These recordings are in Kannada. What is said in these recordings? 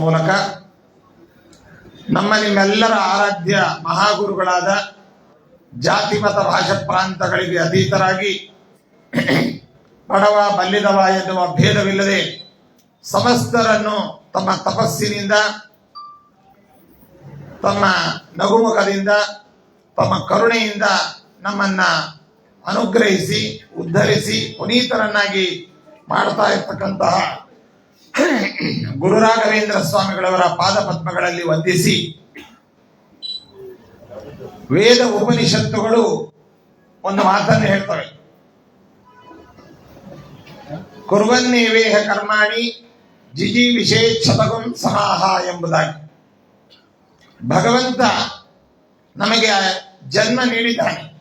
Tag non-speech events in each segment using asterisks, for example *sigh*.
ಮೂಲಕ ನಮ್ಮ ನಿಮ್ಮೆಲ್ಲರ ಆರಾಧ್ಯ ಮಹಾಗುರುಗಳಾದ ಜಾತಿ ಮತ ಭಾಷಾ ಪ್ರಾಂತಗಳಿಗೆ ಅತೀತರಾಗಿ ಬಡವ ಬಲ್ಲಿದವ ಎನ್ನುವ ಭೇದವಿಲ್ಲದೆ ಸಮಸ್ತರನ್ನು ತಮ್ಮ ತಪಸ್ಸಿನಿಂದ, ತಮ್ಮ ನಗುಮುಖದಿಂದ, ತಮ್ಮ ಕರುಣೆಯಿಂದ ನಮ್ಮನ್ನ ಅನುಗ್ರಹಿಸಿ, ಉದ್ಧರಿಸಿ, ಪುನೀತರನ್ನಾಗಿ ಮಾಡ್ತಾ ಇರ್ತಕ್ಕಂತಹ ಗುರು ರಾಘವೇಂದ್ರ ಸ್ವಾಮಿಗಳವರ ಪಾದ ಪದ್ಮಗಳಲ್ಲಿ ವಂದಿಸಿ ವೇದ ಉಪನಿಷತ್ತುಗಳು ಒಂದು ಮಾತನ್ನು ಹೇಳ್ತವೆ. ಕುರ್ವನ್ನೇವೇಹ ಕರ್ಮಾಣಿ ಜಿಜಿ ವಿಶೇಷತಗಂ ಸಮಾಹ ಎಂಬುದಾಗಿ. ಭಗವಂತ ನಮಗೆ ಜನ್ಮ ನೀಡಿದ್ದಾನೆ.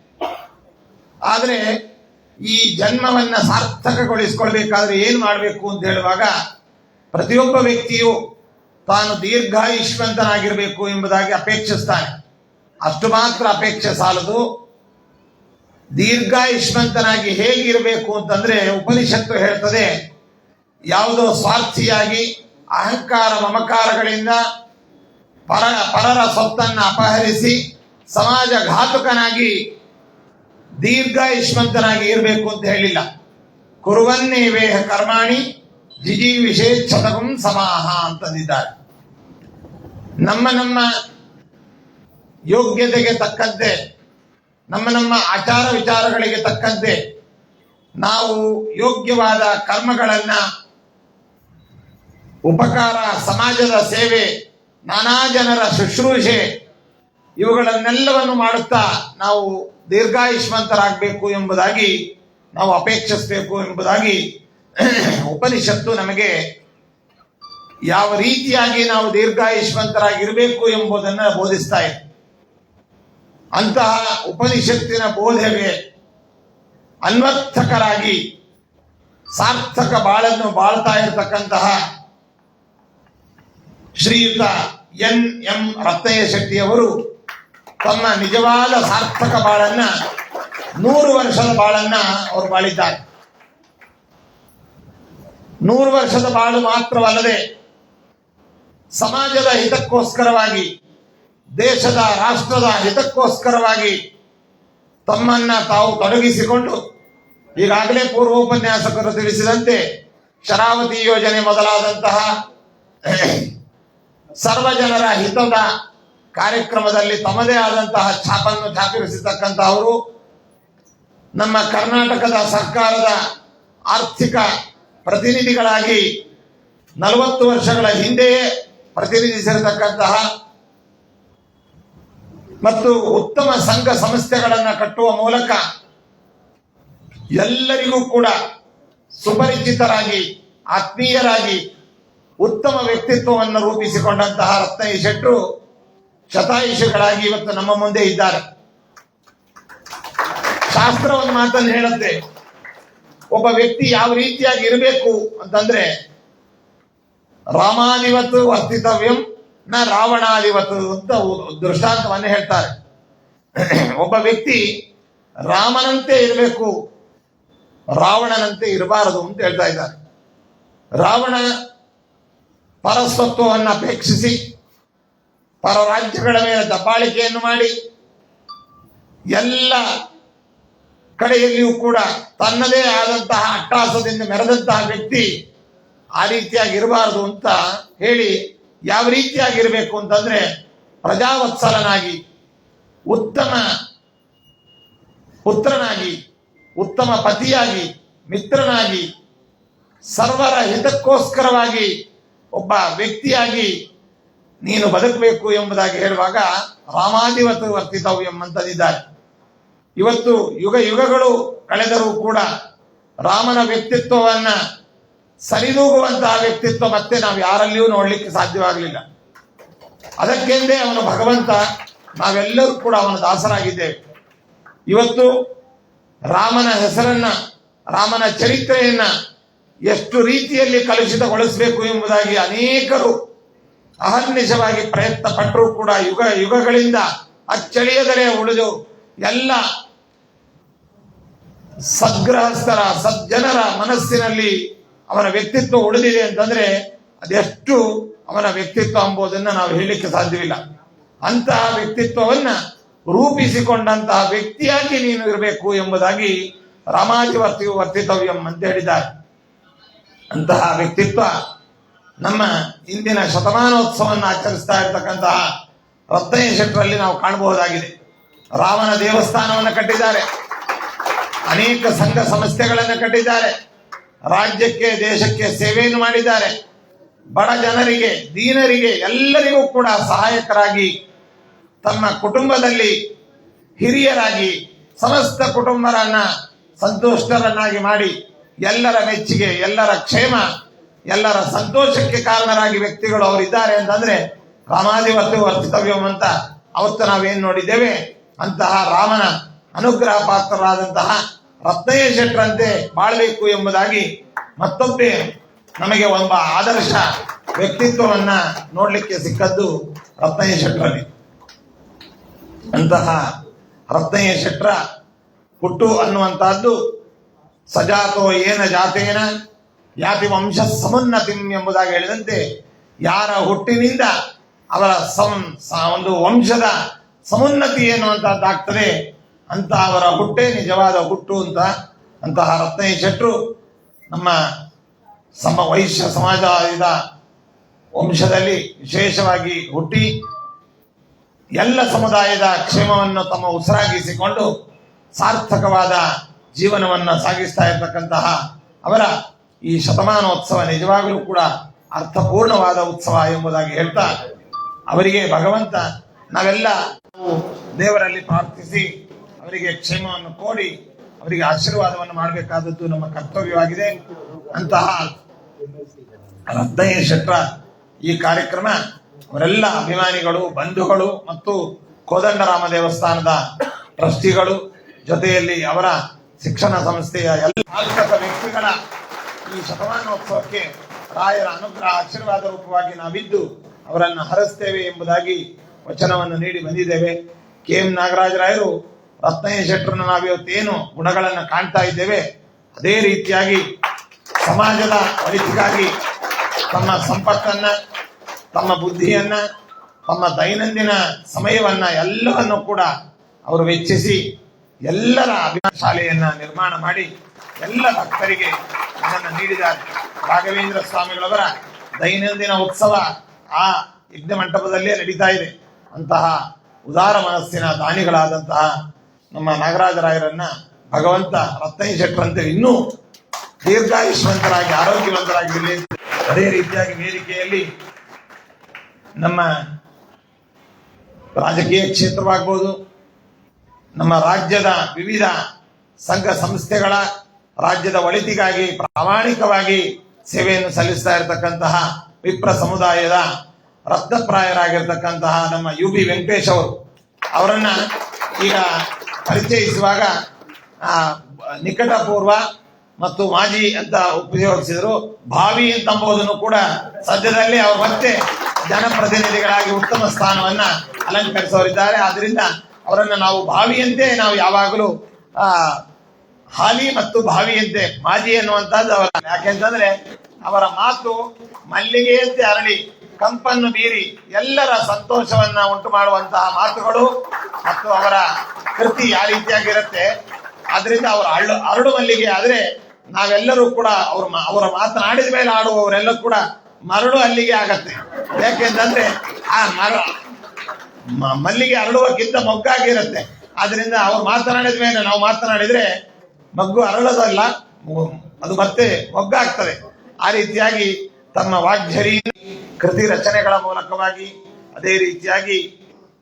ಆದರೆ ಈ ಜನ್ಮವನ್ನ ಸಾರ್ಥಕಗೊಳಿಸಿಕೊಳ್ಬೇಕಾದ್ರೆ ಏನು ಮಾಡಬೇಕು ಅಂತ ಹೇಳುವಾಗ ಪ್ರತಿಯೊಬ್ಬ ವ್ಯಕ್ತಿಯು ತಾನು ದೀರ್ಘಾಯುಷ್ಮಂತನಾಗಿರಬೇಕು ಎಂಬುದಾಗಿ ಅಪೇಕ್ಷಿಸ್ತಾನೆ. ಅಷ್ಟು ಮಾತ್ರ ಅಪೇಕ್ಷೆ ಸಾಲದು. ದೀರ್ಘಾಯುಷ್ಮಂತನಾಗಿ ಹೇಗಿರಬೇಕು ಅಂತಂದ್ರೆ ಉಪನಿಷತ್ತು ಹೇಳ್ತದೆ, ಯಾವುದೋ ಸ್ವಾರ್ಥಿಯಾಗಿ ಅಹಂಕಾರ ಮಮಕಾರಗಳಿಂದ ಪರ, ಪರರ ಸ್ವತ್ತನ್ನು ಅಪಹರಿಸಿ ಸಮಾಜ ಘಾತುಕನಾಗಿ ದೀರ್ಘಾಯುಷ್ಮಂತನಾಗಿ ಇರಬೇಕು ಅಂತ ಹೇಳಿಲ್ಲ. ಕುರುವನ್ನೇ ವೇಹ ಕರ್ಮಾಣಿ ಜಿಜಿ ವಿಶೇಷತಕಂ ಸಮಾಹ ಅಂತಂದಿದ್ದಾರೆ. ನಮ್ಮ ನಮ್ಮ ಯೋಗ್ಯತೆಗೆ ತಕ್ಕಂತೆ, ನಮ್ಮ ನಮ್ಮ ಆಚಾರ ವಿಚಾರಗಳಿಗೆ ತಕ್ಕಂತೆ ನಾವು ಯೋಗ್ಯವಾದ ಕರ್ಮಗಳನ್ನ, ಉಪಕಾರ ಸಮಾಜದ ಸೇವೆ, ನಾನಾ ಜನರ ಶುಶ್ರೂಷೆ, ಇವುಗಳನ್ನೆಲ್ಲವನ್ನು ಮಾಡುತ್ತಾ ನಾವು ದೀರ್ಘಾಯುಷ್ಮಂತರಾಗಬೇಕು ಎಂಬುದಾಗಿ, ನಾವು ಅಪೇಕ್ಷಿಸಬೇಕು ಎಂಬುದಾಗಿ *coughs* ಉಪನಿಷತ್ತು ನಮಗೆ ಯಾವ ರೀತಿಯಾಗಿ ನಾವು ದೀರ್ಘಾಯುಷ್ಮಂತರಾಗಿರಬೇಕು ಎಂಬುದನ್ನು ಬೋಧಿಸ್ತಾ ಇದೆ. ಅಂತಹ ಉಪನಿಷತ್ತಿನ ಬೋಧೆಗೆ ಅನ್ವರ್ಥಕರಾಗಿ ಸಾರ್ಥಕ ಬಾಳನ್ನು ಬಾಳ್ತಾ ಇರತಕ್ಕಂತಹ ಶ್ರೀಯುತ ಎನ್ ಎಂ ರತ್ನಯ್ಯ ಶೆಟ್ಟಿಯವರು ತಮ್ಮ ನಿಜವಾದ ಸಾರ್ಥಕ ಬಾಳನ್ನ ನೂರು ವರ್ಷದ ಬಾಳನ್ನ ಅವರು ಬಾಳಿದ್ದಾರೆ. ನೂರು ವರ್ಷದ ಬಾಳು ಮಾತ್ರವಲ್ಲದೆ ಸಮಾಜದ ಹಿತಕ್ಕೋಸ್ಕರವಾಗಿ, ದೇಶದ ರಾಷ್ಟ್ರದ ಹಿತಕ್ಕೋಸ್ಕರವಾಗಿ ತಮ್ಮನ್ನ ತಾವು ತೊಡಗಿಸಿಕೊಂಡು ಈಗಾಗಲೇ ಪೂರ್ವೋಪನ್ಯಾಸಕರು ತಿಳಿಸಿದಂತೆ ಶರಾವತಿ ಯೋಜನೆ ಮೊದಲಾದಂತಹ ಸರ್ವಜನರ ಹಿತದ ಕಾರ್ಯಕ್ರಮದಲ್ಲಿ ತಮ್ಮದೇ ಆದಂತಹ ಛಾಪನ್ನು ಛಾಪಿಸಿರ್ತಕ್ಕಂತಹವರು ನಮ್ಮ ಕರ್ನಾಟಕದ ಸರ್ಕಾರದ ಆರ್ಥಿಕ ಪ್ರತಿನಿಧಿಗಳಾಗಿ ನಲವತ್ತು ವರ್ಷಗಳ ಹಿಂದೆಯೇ ಪ್ರತಿನಿಧಿಸಿರತಕ್ಕಂತಹ ಮತ್ತು ಉತ್ತಮ ಸಂಘ ಸಂಸ್ಥೆಗಳನ್ನು ಕಟ್ಟುವ ಮೂಲಕ ಎಲ್ಲರಿಗೂ ಕೂಡ ಸುಪರಿಚಿತರಾಗಿ, ಆತ್ಮೀಯರಾಗಿ ಉತ್ತಮ ವ್ಯಕ್ತಿತ್ವವನ್ನು ರೂಪಿಸಿಕೊಂಡಂತಹ ರತ್ನಯ್ಯ ಶೆಟ್ಟರು ಶತಾಯುಷಗಳಾಗಿ ಇವತ್ತು ನಮ್ಮ ಮುಂದೆ ಇದ್ದಾರೆ. ಶಾಸ್ತ್ರ ಒಂದು ಮಾತನ್ನು ಹೇಳುತ್ತೆ ಒಬ್ಬ ವ್ಯಕ್ತಿ ಯಾವ ರೀತಿಯಾಗಿ ಇರಬೇಕು ಅಂತಂದ್ರೆ ರಾಮಾದಿವತ್ತು ವರ್ತಿತವ್ಯಂ ನ ರಾವಣಾದಿವತ್ತು ಅಂತ ದೃಷ್ಟಾಂತವನ್ನು ಹೇಳ್ತಾರೆ. ಒಬ್ಬ ವ್ಯಕ್ತಿ ರಾಮನಂತೆ ಇರಬೇಕು, ರಾವಣನಂತೆ ಇರಬಾರದು ಅಂತ ಹೇಳ್ತಾ ಇದ್ದಾರೆ. ರಾವಣ ಪರಸ್ವತ್ವವನ್ನು ಅಪೇಕ್ಷಿಸಿ ಪರ ರಾಜ್ಯಗಳ ಮೇಲೆ ದಬ್ಬಾಳಿಕೆಯನ್ನು ಮಾಡಿ, ಎಲ್ಲ ಕಡೆಯಲ್ಲಿಯೂ ಕೂಡ ತನ್ನದೇ ಆದಂತಹ ಅಟ್ಟಾಸದಿಂದ ಮೆರೆದಂತಹ ವ್ಯಕ್ತಿ ಆ ರೀತಿಯಾಗಿ ಇರಬಾರದು ಅಂತ ಹೇಳಿ ಯಾವ ರೀತಿಯಾಗಿರಬೇಕು ಅಂತಂದ್ರೆ ಪ್ರಜಾವತ್ಸಲನಾಗಿ, ಉತ್ತಮ ಪುತ್ರನಾಗಿ, ಉತ್ತಮ ಪತಿಯಾಗಿ, ಮಿತ್ರನಾಗಿ, ಸರ್ವರ ಹಿತಕ್ಕೋಸ್ಕರವಾಗಿ ಒಬ್ಬ ವ್ಯಕ್ತಿಯಾಗಿ ನೀನು ಬದುಕಬೇಕು ಎಂಬುದಾಗಿ ಹೇಳುವಾಗ ರಾಮಾಧಿವತ ವರ್ತಿತವು ಅಂತದಿದ್ದಾರೆ ಇವತ್ತು ಯುಗ ಯುಗಗಳು ಕಳೆದರೂ ಕೂಡ ರಾಮನ ವ್ಯಕ್ತಿತ್ವವನ್ನ ಸರಿದೂಗುವಂತಹ ವ್ಯಕ್ತಿತ್ವ ಮತ್ತೆ ನಾವು ಯಾರಲ್ಲಿಯೂ ನೋಡ್ಲಿಕ್ಕೆ ಸಾಧ್ಯವಾಗಲಿಲ್ಲ. ಅದಕ್ಕೆಂದೇ ಅವನು ಭಗವಂತ, ನಾವೆಲ್ಲರೂ ಕೂಡ ಅವನ ದಾಸರಾಗಿದ್ದೇವೆ. ಇವತ್ತು ರಾಮನ ಹೆಸರನ್ನ, ರಾಮನ ಚರಿತ್ರೆಯನ್ನ ಎಷ್ಟು ರೀತಿಯಲ್ಲಿ ಕಲುಷಿತಗೊಳಿಸಬೇಕು ಎಂಬುದಾಗಿ ಅನೇಕರು ಅಹರ್ನಿಶವಾಗಿ ಪ್ರಯತ್ನ ಪಟ್ಟರೂ ಕೂಡ ಯುಗ ಯುಗಗಳಿಂದ ಅಚ್ಚಳಿಯದಲೇ ಉಳಿದು ಎಲ್ಲ ಸದ್ಗ್ರಹಸ್ಥರ ಸಜ್ಜನರ ಮನಸ್ಸಿನಲ್ಲಿ ಅವನ ವ್ಯಕ್ತಿತ್ವ ಉಳಿದಿದೆ ಅಂತಂದ್ರೆ ಅದೆಷ್ಟು ಅವನ ವ್ಯಕ್ತಿತ್ವ ಎಂಬುದನ್ನು ನಾವು ಹೇಳಲಿಕ್ಕೆ ಸಾಧ್ಯವಿಲ್ಲ. ಅಂತಹ ವ್ಯಕ್ತಿತ್ವವನ್ನ ರೂಪಿಸಿಕೊಂಡಂತಹ ವ್ಯಕ್ತಿಯಾಗಿ ನೀನು ಇರಬೇಕು ಎಂಬುದಾಗಿ ರಾಮಾಜಿವರ್ತಿಯು ವರ್ತಿತವ್ಯಂ ಅಂತ ಹೇಳಿದ್ದಾರೆ. ಅಂತಹ ವ್ಯಕ್ತಿತ್ವ ನಮ್ಮ ಇಂದಿನ ಶತಮಾನೋತ್ಸವವನ್ನು ಆಚರಿಸ್ತಾ ಇರತಕ್ಕಂತಹ ರತ್ನಯ್ಯ ಶೆಟ್ಟರಲ್ಲಿ ನಾವು ಕಾಣಬಹುದಾಗಿದೆ. ರಾಮನ ದೇವಸ್ಥಾನವನ್ನು ಕಟ್ಟಿದ್ದಾರೆ. ಅನೇಕ ಸಂಘ ಸಂಸ್ಥೆಗಳನ್ನು ಕಟ್ಟಿದ್ದಾರೆ. ರಾಜ್ಯಕ್ಕೆ, ದೇಶಕ್ಕೆ ಸೇವೆಯನ್ನು ಮಾಡಿದ್ದಾರೆ. ಬಡ ಜನರಿಗೆ, ದೀನರಿಗೆ ಎಲ್ಲರಿಗೂ ಕೂಡ ಸಹಾಯಕರಾಗಿ ತನ್ನ ಕುಟುಂಬದಲ್ಲಿ ಹಿರಿಯರಾಗಿ, ಸಮಸ್ತ ಕುಟುಂಬರನ್ನ ಸಂತೋಷರನ್ನಾಗಿ ಮಾಡಿ, ಎಲ್ಲರ ಮೆಚ್ಚುಗೆ, ಎಲ್ಲರ ಕ್ಷೇಮ, ಎಲ್ಲರ ಸಂತೋಷಕ್ಕೆ ಕಾರಣರಾಗಿ ವ್ಯಕ್ತಿಗಳು ಅವರಿದ್ದಾರೆ ಅಂತಂದ್ರೆ ರಾಮಾಧಿವರ್ತಿ ವರ್ತಿತವ್ಯಂ ಅಂತ ಅವತ್ತು ನಾವೇನು ನೋಡಿದ್ದೇವೆ? ಅಂತಹ ರಾಮನ ಅನುಗ್ರಹ ಪಾತ್ರರಾದಂತಹ ರತ್ನಯ್ಯ ಶೆಟ್ಟರಂತೆ ಬಾಳಬೇಕು ಎಂಬುದಾಗಿ ಮತ್ತೊಮ್ಮೆ ನಮಗೆ ಒಬ್ಬ ಆದರ್ಶ ವ್ಯಕ್ತಿತ್ವವನ್ನ ನೋಡಲಿಕ್ಕೆ ಸಿಕ್ಕದ್ದು ರತ್ನಯ್ಯ ಶೆಟ್ಟರಲ್ಲಿ ಅಂತಹ ರತ್ನಯ್ಯ ಶೆಟ್ಟರ ಹುಟ್ಟು ಅನ್ನುವಂತಹದ್ದು ಸಜಾತೋ ಏನ ಜಾತೇನ ಯಾತಿ ವಂಶ ಸಮುನ್ನತಿಂ ಎಂಬುದಾಗಿ ಹೇಳಿದಂತೆ ಯಾರ ಹುಟ್ಟಿನಿಂದ ಅವರ ಸಂ ಒಂದು ವಂಶದ ಸಮುನ್ನತಿ ಏನು ಅಂತ ಅವರ ಹುಟ್ಟೇ ನಿಜವಾದ ಹುಟ್ಟು ಅಂತ ಅಂತಹ ರತ್ನಯ್ಯ ಶೆಟ್ರು ನಮ್ಮ ಸಮ ವೈಶ್ಯ ಸಮಾಜದ ವಂಶದಲ್ಲಿ ವಿಶೇಷವಾಗಿ ಹುಟ್ಟಿ ಎಲ್ಲ ಸಮುದಾಯದ ಕ್ಷೇಮವನ್ನು ತಮ್ಮ ಉಸಿರಾಗಿಸಿಕೊಂಡು ಸಾರ್ಥಕವಾದ ಜೀವನವನ್ನು ಸಾಗಿಸ್ತಾ ಇರತಕ್ಕಂತಹ ಅವರ ಈ ಶತಮಾನೋತ್ಸವ ನಿಜವಾಗಲೂ ಕೂಡ ಅರ್ಥಪೂರ್ಣವಾದ ಉತ್ಸವ ಎಂಬುದಾಗಿ ಹೇಳ್ತಾ, ಅವರಿಗೆ ಭಗವಂತ, ನಾವೆಲ್ಲ ನಾವು ದೇವರಲ್ಲಿ ಪ್ರಾರ್ಥಿಸಿ ಅವರಿಗೆ ಕ್ಷೇಮವನ್ನು ಕೋರಿ ಅವರಿಗೆ ಆಶೀರ್ವಾದವನ್ನು ಮಾಡಬೇಕಾದದ್ದು ನಮ್ಮ ಕರ್ತವ್ಯವಾಗಿದೆ. ಅಂತಹ ರತ್ನಯ್ಯ ಶೆಟ್ರ ಈ ಕಾರ್ಯಕ್ರಮ ಅವರೆಲ್ಲ ಅಭಿಮಾನಿಗಳು, ಬಂಧುಗಳು ಮತ್ತು ಕೋದಂಡರಾಮ ದೇವಸ್ಥಾನದ ಟ್ರಸ್ಟಿಗಳು ಜೊತೆಯಲ್ಲಿ ಅವರ ಶಿಕ್ಷಣ ಸಂಸ್ಥೆಯ ಎಲ್ಲ ಆರ್ಥಿಕ ವ್ಯಕ್ತಿಗಳ ಈ ಶತಮಾನೋತ್ಸವಕ್ಕೆ ರಾಯರ ಅನುಗ್ರಹ ಆಶೀರ್ವಾದ ರೂಪವಾಗಿ ನಾವಿದ್ದು ಅವರನ್ನು ಹರಸ್ತೇವೆ ಎಂಬುದಾಗಿ ವಚನವನ್ನು ನೀಡಿ ಬಂದಿದ್ದೇವೆ. ಕೆ ಎಂ ನಾಗರಾಜರಾಯರು ರತ್ನಯ್ಯ ಶೆಟ್ಟರನ್ನು ನಾವಿವತ್ತೇನು ಗುಣಗಳನ್ನು ಕಾಣ್ತಾ ಇದ್ದೇವೆ. ಅದೇ ರೀತಿಯಾಗಿ ಸಮಾಜದ ಒಳಿತಿಗಾಗಿ ತಮ್ಮ ಸಂಪತ್ತನ್ನ, ತಮ್ಮ ಬುದ್ಧಿಯನ್ನ, ತಮ್ಮ ದೈನಂದಿನ ಸಮಯವನ್ನ ಎಲ್ಲವನ್ನು ಕೂಡ ಅವರು ವೆಚ್ಚಿಸಿ ಎಲ್ಲರ ಅಭಿಮಾನ ಶಾಲೆಯನ್ನ ನಿರ್ಮಾಣ ಮಾಡಿ ಎಲ್ಲ ಭಕ್ತರಿಗೆ ಅದನ್ನು ನೀಡಿದ್ದಾರೆ. ರಾಘವೇಂದ್ರ ಸ್ವಾಮಿಗಳವರ ದೈನಂದಿನ ಉತ್ಸವ ಆ ಯಜ್ಞ ಮಂಟಪದಲ್ಲೇ ನಡೀತಾ ಇದೆ. ಅಂತಹ ಉದಾರ ಮನಸ್ಸಿನ ದಾನಿಗಳಾದಂತಹ ನಮ್ಮ ನಾಗರಾಜರಾಯರನ್ನ ಭಗವಂತ ರತ್ನ ಶೆಟ್ಟರಂತೆ ಇನ್ನೂ ದೀರ್ಘಾಯುಷ್ವಂತರಾಗಿ ಆರೋಗ್ಯವಂತರಾಗಿರಲಿ ಅದೇ ರೀತಿಯಾಗಿ ವೇದಿಕೆಯಲ್ಲಿ ನಮ್ಮ ರಾಜಕೀಯ ಕ್ಷೇತ್ರವಾಗ್ಬೋದು, ನಮ್ಮ ರಾಜ್ಯದ ವಿವಿಧ ಸಂಘ ಸಂಸ್ಥೆಗಳ ರಾಜ್ಯದ ಒಳಿತಿಗಾಗಿ ಪ್ರಾಮಾಣಿಕವಾಗಿ ಸೇವೆಯನ್ನು ಸಲ್ಲಿಸ್ತಾ ಇರತಕ್ಕಂತಹ ವಿಪ್ರ ಸಮುದಾಯದ ರತ್ನಪ್ರಾಯರಾಗಿರ್ತಕ್ಕಂತಹ ನಮ್ಮ ಯು ಬಿ ವೆಂಕಟೇಶ್ ಅವರು, ಅವರನ್ನ ಈಗ ಪರಿಚಯಿಸುವಾಗ ನಿಕಟಪೂರ್ವ ಮತ್ತು ಮಾಜಿ ಅಂತ ಉಪಯೋಗಿಸಿದರು ಭಾವಿ ಅಂತಂಬುದನ್ನು ಕೂಡ ಸದ್ಯದಲ್ಲಿ ಅವರು ಮತ್ತೆ ಜನಪ್ರತಿನಿಧಿಗಳಾಗಿ ಉತ್ತಮ ಸ್ಥಾನವನ್ನ ಅಲಂಕರಿಸೋರಿದ್ದಾರೆ. ಆದ್ರಿಂದ ಅವರನ್ನ ನಾವು ಭಾವಿಯಂತೆ ನಾವು ಯಾವಾಗಲೂ, ಆ, ಹಾಲಿ ಮತ್ತು ಭಾವಿಯಂತೆ ಮಾಜಿ ಎನ್ನುವಂತಹದ್ದು ಅವರ ಯಾಕೆಂತಂದ್ರೆ ಅವರ ಮಾತು ಮಲ್ಲಿಗೆಯಂತೆ ಅರಳಿ ಕಂಪನ್ನು ಮೀರಿ ಎಲ್ಲರ ಸಂತೋಷವನ್ನ ಉಂಟು ಮಾಡುವಂತಹ ಮಾತುಗಳು ಮತ್ತು ಅವರ ಕೃತಿ ಯಾವ ರೀತಿಯಾಗಿರುತ್ತೆ. ಅದರಿಂದ ಅವರ ಅರಳು ಅರಳು ಮಲ್ಲಿಗೆ ಆದ್ರೆ ನಾವೆಲ್ಲರೂ ಕೂಡ ಅವ್ರ ಅವರ ಮಾತನಾಡಿದ ಮೇಲೆ ಆಡುವವರೆಲ್ಲ ಕೂಡ ಮರಳು ಅಲ್ಲಿಗೆ ಆಗತ್ತೆ. ಯಾಕೆಂತಂದ್ರೆ ಆ ಮರ ಮಲ್ಲಿಗೆ ಅರಳುವಕ್ಕಿಂತ ಮೊಗ್ಗಾಗಿರುತ್ತೆ. ಆದ್ರಿಂದ ಅವ್ರು ಮಾತನಾಡಿದ ಮೇಲೆ ನಾವು ಮಾತನಾಡಿದ್ರೆ ಮಗ್ಗು ಅರಳೋದಲ್ಲ ಅದು ಮತ್ತೆ ಮೊಗ್ಗಾಗ್ತದೆ. ಆ ರೀತಿಯಾಗಿ ತಮ್ಮ ವಾಗ್ಝರಿ ಕೃತಿ ರಚನೆಗಳ ಮೂಲಕವಾಗಿ, ಅದೇ ರೀತಿಯಾಗಿ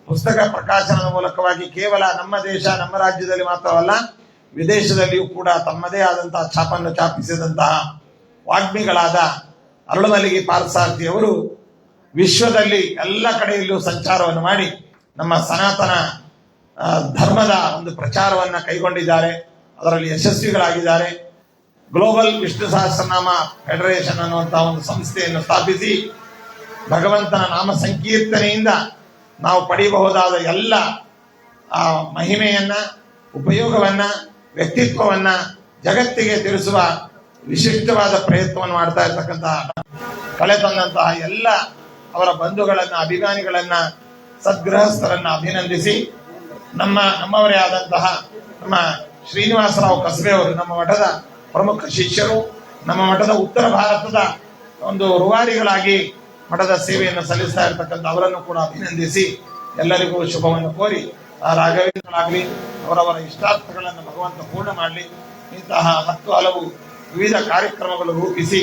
ಪುಸ್ತಕ ಪ್ರಕಾಶನದ ಮೂಲಕವಾಗಿ ಕೇವಲ ನಮ್ಮ ದೇಶ, ನಮ್ಮ ರಾಜ್ಯದಲ್ಲಿ ಮಾತ್ರವಲ್ಲ, ವಿದೇಶದಲ್ಲಿಯೂ ಕೂಡ ತಮ್ಮದೇ ಆದಂತಹ ಛಾಪನ್ನು ಛಾಪಿಸಿದಂತಹ ವಾಗ್ಮಿಗಳಾದ ಅರಳುಮಲ್ಲಿಗೆ ಪಾರ್ಸಾರ್ಥಿಯವರು ವಿಶ್ವದಲ್ಲಿ ಎಲ್ಲ ಕಡೆಯಲ್ಲೂ ಸಂಚಾರವನ್ನು ಮಾಡಿ ನಮ್ಮ ಸನಾತನ ಧರ್ಮದ ಒಂದು ಪ್ರಚಾರವನ್ನು ಕೈಗೊಂಡಿದ್ದಾರೆ. ಅದರಲ್ಲಿ ಯಶಸ್ವಿಗಳಾಗಿದ್ದಾರೆ. ಗ್ಲೋಬಲ್ ವಿಷ್ಣು ಸಹಸ್ರನಾಮ ಫೆಡರೇಷನ್ ಅನ್ನುವಂತಹ ಒಂದು ಸಂಸ್ಥೆಯನ್ನು ಸ್ಥಾಪಿಸಿ ಭಗವಂತನ ನಾಮ ಸಂಕೀರ್ತನೆಯಿಂದ ನಾವು ಪಡೆಯಬಹುದಾದ ಎಲ್ಲ, ಆ, ಮಹಿಮೆಯನ್ನ, ಉಪಯೋಗವನ್ನ, ವ್ಯಕ್ತಿತ್ವವನ್ನ ಜಗತ್ತಿಗೆ ತಿಳಿಸುವ ವಿಶಿಷ್ಟವಾದ ಪ್ರಯತ್ನವನ್ನು ಮಾಡ್ತಾ ಇರ್ತಕ್ಕಂತಹ ಕಳೆ ತಂದಂತಹ ಎಲ್ಲ ಅವರ ಬಂಧುಗಳನ್ನ, ಅಭಿಮಾನಿಗಳನ್ನ ಸದ್ಗೃಹಸ್ಥರನ್ನ ಅಭಿನಂದಿಸಿ, ನಮ್ಮ, ನಮ್ಮವರೇ ಆದಂತಹ ನಮ್ಮ ಶ್ರೀನಿವಾಸರಾವ್ ಕಸಬೆ ಅವರು, ನಮ್ಮ ಮಠದ ಪ್ರಮುಖ ಶಿಷ್ಯರು, ನಮ್ಮ ಮಠದ ಉತ್ತರ ಭಾರತದ ಒಂದು ರೂವಾರಿಗಳಾಗಿ ಮಠದ ಸೇವೆಯನ್ನು ಸಲ್ಲಿಸ್ತಾ ಇರತಕ್ಕಂಥ ಅವರನ್ನು ಕೂಡ ಅಭಿನಂದಿಸಿ ಎಲ್ಲರಿಗೂ ಶುಭವನ್ನು ಕೋರಿ, ಆ ರಾಘವೇಂದ್ರನಾಗಲಿ, ಅವರವರ ಇಷ್ಟಾರ್ಥಗಳನ್ನು ಭಗವಂತ ಪೂರ್ಣ ಮಾಡಲಿ. ಇಂತಹ ಹತ್ತು ಹಲವು ವಿವಿಧ ಕಾರ್ಯಕ್ರಮಗಳು ರೂಪಿಸಿ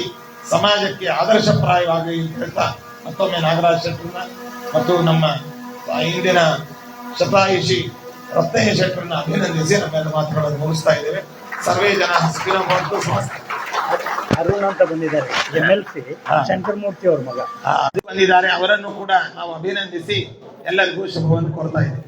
ಸಮಾಜಕ್ಕೆ ಆದರ್ಶಪ್ರಾಯವಾಗಿ ಅಂತ ಹೇಳ್ತಾ ಮತ್ತೊಮ್ಮೆ ನಾಗರಾಜ್ ಶೆಟ್ಟರನ್ನ ಮತ್ತು ನಮ್ಮ ಇಂದಿನ ಶತಾಯುಷಿ ರತ್ನಯ್ಯ ಶೆಟ್ಟರನ್ನ ಅಭಿನಂದಿಸಿ ನಮ್ಮೆಲ್ಲ ಮಾತುಗಳನ್ನು ಮುಗಿಸ್ತಾ ಇದ್ದೇವೆ. ಸರ್ವೇ ಜನ ಹಸ್ಕಿನ ಮತ್ತು ಅರುಣ್ ಅಂತ ಬಂದಿದ್ದಾರೆ. M L C. ಶಂಕರಮೂರ್ತಿ ಅವ್ರ ಮಗ. ಅದು ಬಂದಿದ್ದಾರೆ. ಅವರನ್ನು ಕೂಡ ನಾವು ಅಭಿನಂದಿಸಿ ಎಲ್ಲರಿಗೂ ಶುಭವನ್ನು ಕೊಡ್ತಾ ಇದ್ದೇವೆ.